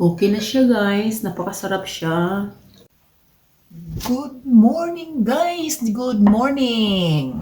Okay na siya guys. Napakasarap siya. Good morning, guys! Good morning!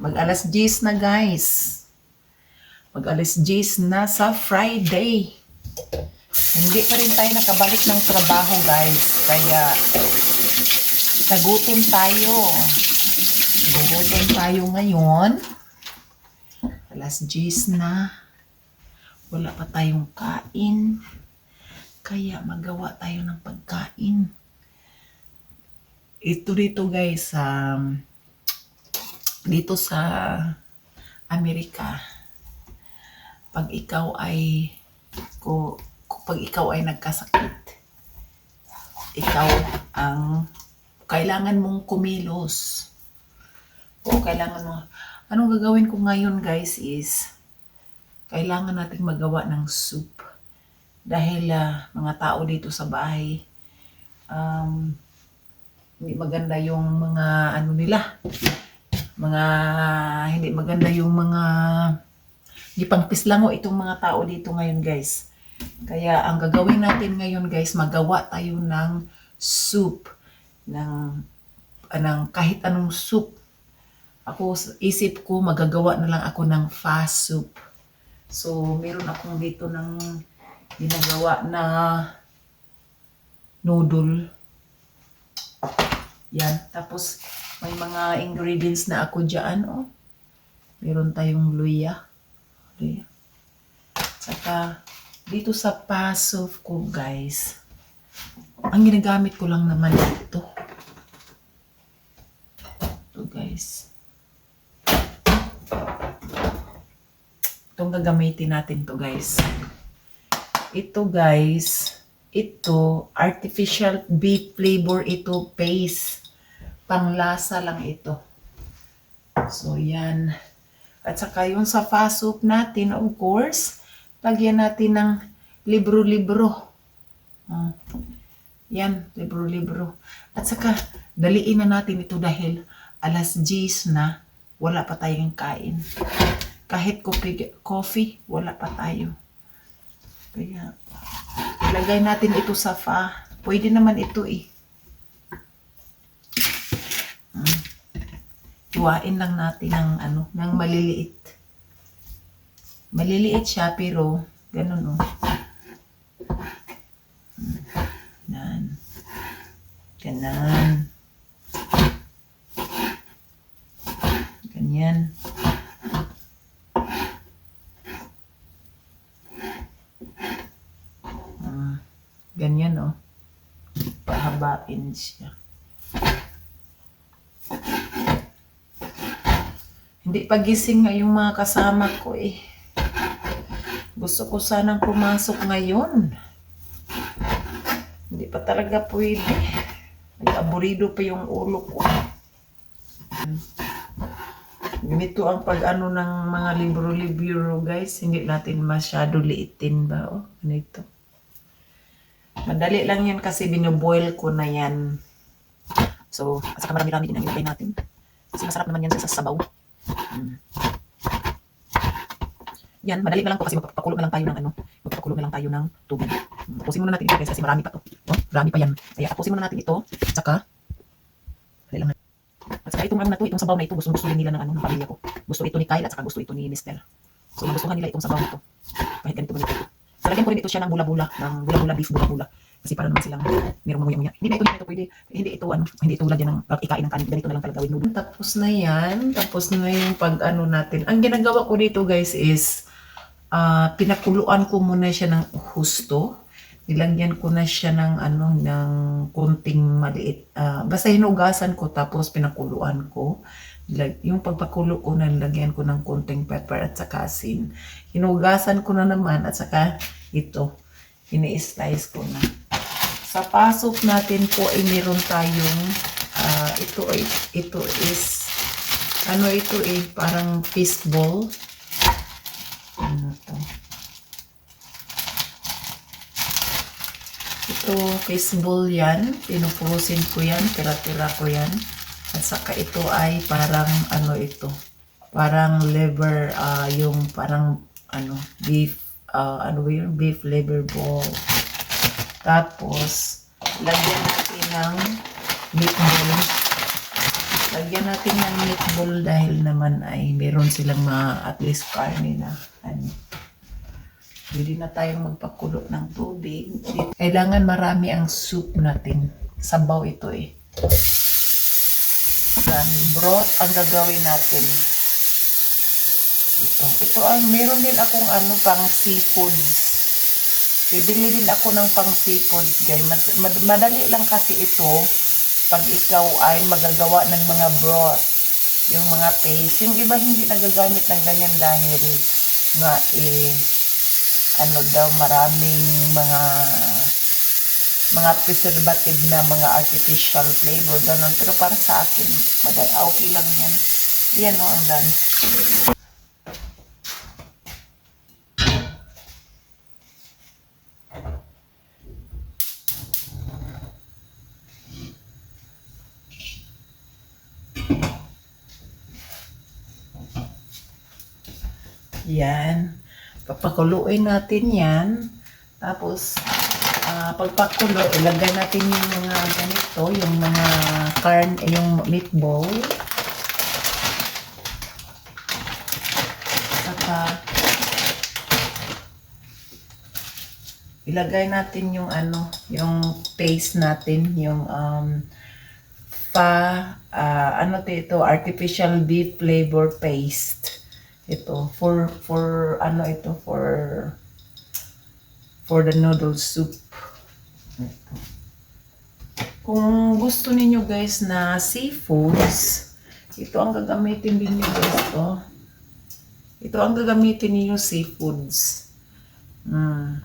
Mag alas 10 na, guys. Mag alas 10 na sa Friday. Hindi pa rin tayo nakabalik ng trabaho, guys. Kaya, nagutom tayo. Nagutom tayo ngayon. Alas 10 na. Wala pa tayong kain. Kaya magawa tayo ng pagkain. Ito dito guys um, dito sa Amerika pag ikaw ay ko pag ikaw ay nagkasakit ikaw ang kailangan mong kumilos. O kailangan mo. Anong gagawin ko ngayon guys is kailangan nating magawa ng soup dahil ah, mga tao dito sa bahay um, hindi maganda yung mga ano nila. Mga hindi maganda yung mga gipangpislango itong mga tao dito ngayon guys. Kaya ang gagawin natin ngayon guys magawa tayo ng soup. Ng ng kahit anong soup. Ako isip ko magagawa na lang ako ng fast soup. So meron akong dito ng ginagawa na noodle yan. Tapos, may mga ingredients na ako dyan, oh. Meron tayong luya. Luya. Saka, dito sa pasof ko, guys, ang ginagamit ko lang naman ito. Ito, guys. Itong gagamitin natin to, guys. Ito, guys, ito, artificial beef flavor ito, paste. Panglasa lang ito. So, yan. At saka yung sa fast soup natin, of course, lagyan natin ng libro-libro. Ah, yan, libro-libro. At saka, daliin na natin ito dahil alas 10 na, wala pa tayong kain. Kahit coffee, coffee wala pa tayo. Kaya, ilagay natin ito sa fa. Pwede naman ito eh. Hmm. Lang natin ng ano, ng maliliit. Maliliit siya pero ganun oh. Hmm. Yan. Ganan. Ganyan. Ah, ganyan oh. Pahabain siya. Hindi pagising nga yung mga kasama ko eh. Gusto ko sanang pumasok ngayon. Hindi pa talaga pwede. Nag-aburido pa yung ulo ko. Ganito ang pag-ano ng mga libro-libro guys. Hindi natin masyado liitin ba? Oh, ganito. Madali lang yan kasi binoboil ko na yan. So, at saka marami-rami din ang ilagay natin. Kasi masarap naman yan sa sabaw. Mm. Yan, madali na lang to kasi magpapakulo na lang tayo ng ano, magpapakulo na lang tayo ng tubig. Mm, Tapusin muna natin ito guys kasi marami pa to. Oh, marami pa yan. Kaya tapusin muna natin ito. At saka, dali lang. At saka itong ano na to, itong sabaw na ito, gusto gusto din nila ng ano ng pamilya ko. Gusto ito ni Kyle at saka gusto ito ni Mister. So nagustuhan nila itong sabaw nito. Kahit ganito ganito. So lagyan ko rin ito siya ng bula-bula, ng bula-bula beef bula-bula. Kasi para naman silang merong mamuya-muya. Hindi na ito, hindi ito pwede. Hindi ito ano, hindi ito lagyan ng pag ikain ng kanin. Ganito na lang talaga gawin noodle. Tapos na yan. Tapos na yung pag ano natin. Ang ginagawa ko dito guys is ah pinakuluan ko muna siya ng husto. Nilagyan ko na siya ng ano ng konting maliit. ah, basta hinugasan ko tapos pinakuluan ko. Lag- Yung pagpakulo ko nilagyan ko ng konting pepper at saka asin. Hinugasan ko na naman at saka ito. Ini-slice ko na. Sa pasok natin po ay meron tayong ah, ito ay ito is ano ito eh parang fishball. Ano to? Ito, fishball yan. Pinupusin ko yan. Tira-tira ko yan. At saka ito ay parang ano ito. Parang liver, ah yung parang ano, beef, ah ano yun? Beef liver ball. Tapos, lagyan natin ng meatball. Lagyan natin ng meatball dahil naman ay meron silang mga at least karne na ano. Pwede na tayong magpakulo ng tubig. Kailangan marami ang soup natin. Sabaw ito eh. Yan, broth ang gagawin natin. Ito. Ito ang, meron din akong ano pang seafoods. Bibili din ako ng pang seafoods, guys. Mad- mad- madali lang kasi ito pag ikaw ay magagawa ng mga broth. Yung mga paste. Yung iba hindi nagagamit ng ganyan dahil nga eh, ano daw, maraming mga mga preservative na mga artificial flavor, ganun. Pero para sa akin, mada- okay lang yan. Yan o, ang dami. Yan. Papakuluin natin yan. Tapos, ah pagpakulo, ilagay natin yung mga ganito, yung mga carn, yung meatball. Saka, ilagay natin yung ano, yung paste natin, yung um, pa, ah, ano to ito, artificial beef flavor paste. Ito, for, for, ano ito, for, for the noodle soup. Ito. Kung gusto ninyo guys na seafoods, ito ang gagamitin din nyo guys to. Ito ang gagamitin ninyo seafoods. Mm.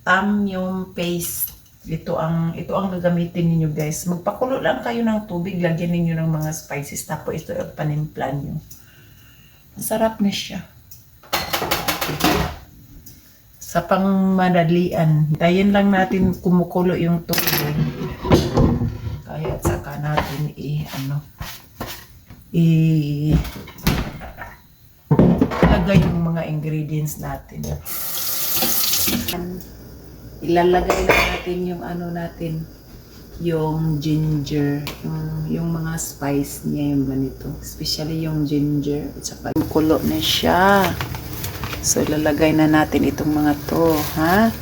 Tam yung paste. Ito ang ito ang gagamitin ninyo guys. Magpakulo lang kayo ng tubig, lagyan ninyo ng mga spices tapos ito ang panimplan nyo. Masarap na siya. Sa pangmadalian, tayin lang natin kumukulo yung tubig. Kaya saka natin i ano i lagay yung mga ingredients natin. Ilalagay lang natin yung ano natin yung ginger, yung, yung mga spice niya yung ganito. Especially yung ginger. At saka kulo na siya. So, ilalagay na natin itong mga to, ha?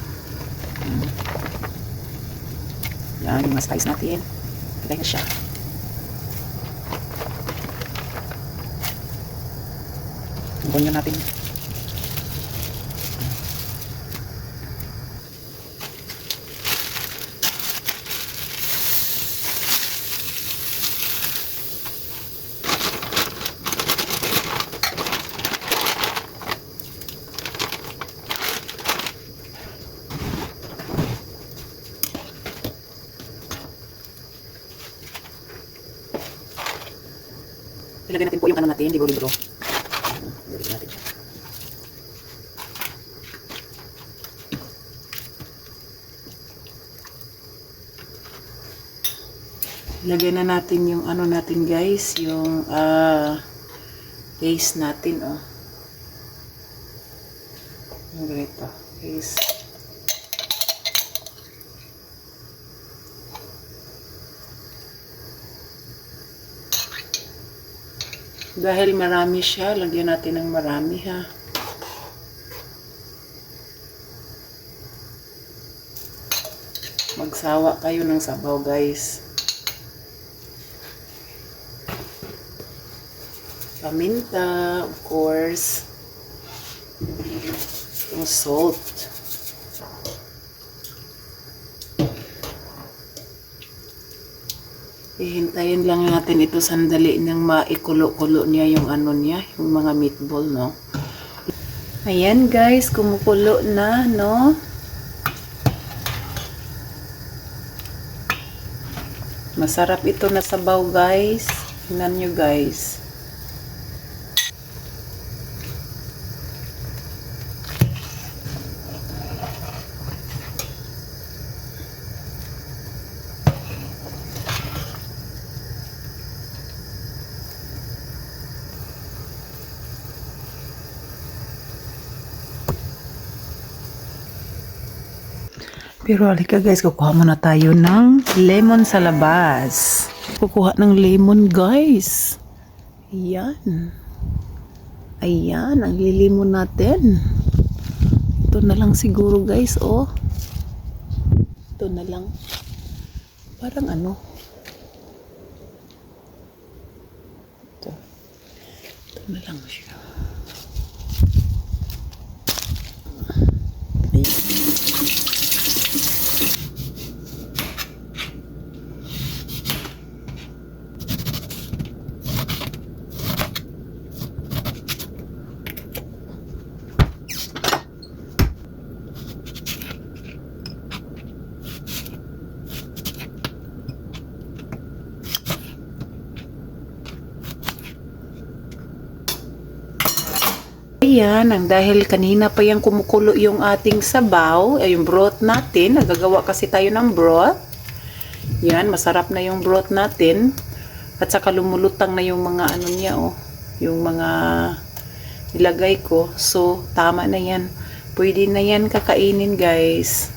Yan, yung mga spice natin. Ilagay na siya. Bunyan natin. Yung ano natin, libro-libro. Ilagay natin siya. Ilagay na natin yung ano natin guys, yung ah paste natin oh. Yung ganito, paste. Dahil marami siya, lagyan natin ng marami ha. Magsawa kayo ng sabaw guys. Paminta, of course. Yung salt. Ihintayin lang natin ito sandali nang maikulo-kulo niya yung ano niya, yung mga meatball, no? Ayan guys, kumukulo na, no? Masarap ito na sabaw guys. Tingnan nyo guys. Pero halika guys, kukuha muna tayo ng lemon sa labas. Kukuha ng lemon guys. Ayan. Ayan, ang lilimon natin. Ito na lang siguro guys, oh. Ito na lang. Parang ano. Ito. Ito na lang siya. Ayan, ang dahil kanina pa yung kumukulo yung ating sabaw, ay yung broth natin, nagagawa kasi tayo ng broth. Yan, masarap na yung broth natin. At saka lumulutang na yung mga ano niya, oh. Yung mga nilagay ko. So, tama na yan. Pwede na yan kakainin, guys.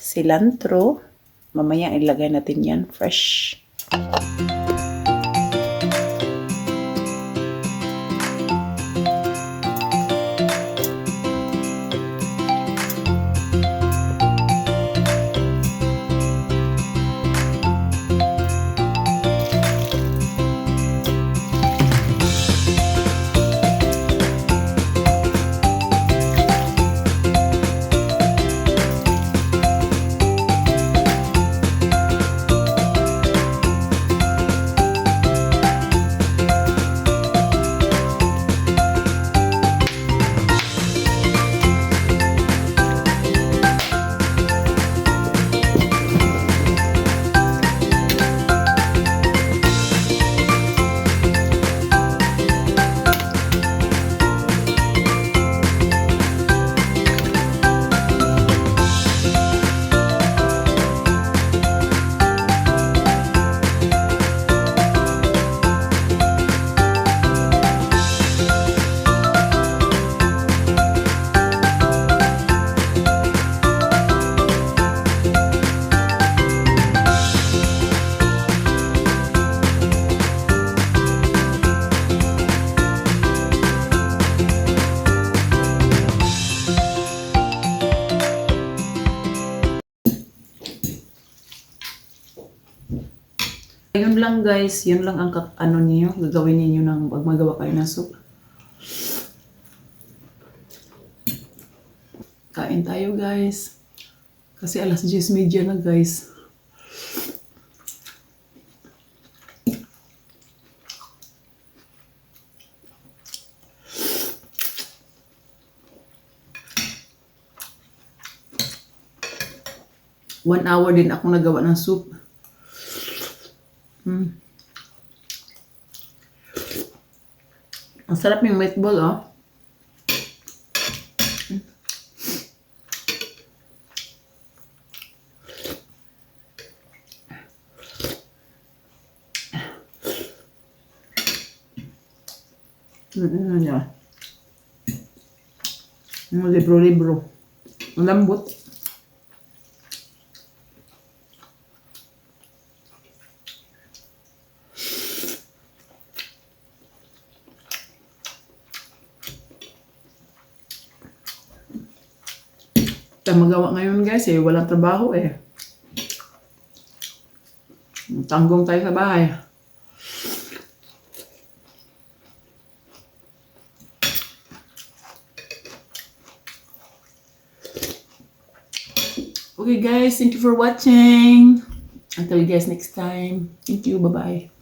Cilantro. Mamaya ilagay natin yan fresh. Yun lang guys, yun lang ang ano niyo, gagawin niyo ng pag magawa kayo ng soup. Kain tayo guys. Kasi alas 10.30 na guys. One hour din ako nagawa ng soup. Mm. Ang sarap yung meatball, oh. Mm? Yung libro-libro. Ang lambot. Ito magawa ngayon guys eh, walang trabaho eh. Tanggong tayo sa bahay. Okay guys, thank you for watching. Until you guys next time. Thank you, bye-bye.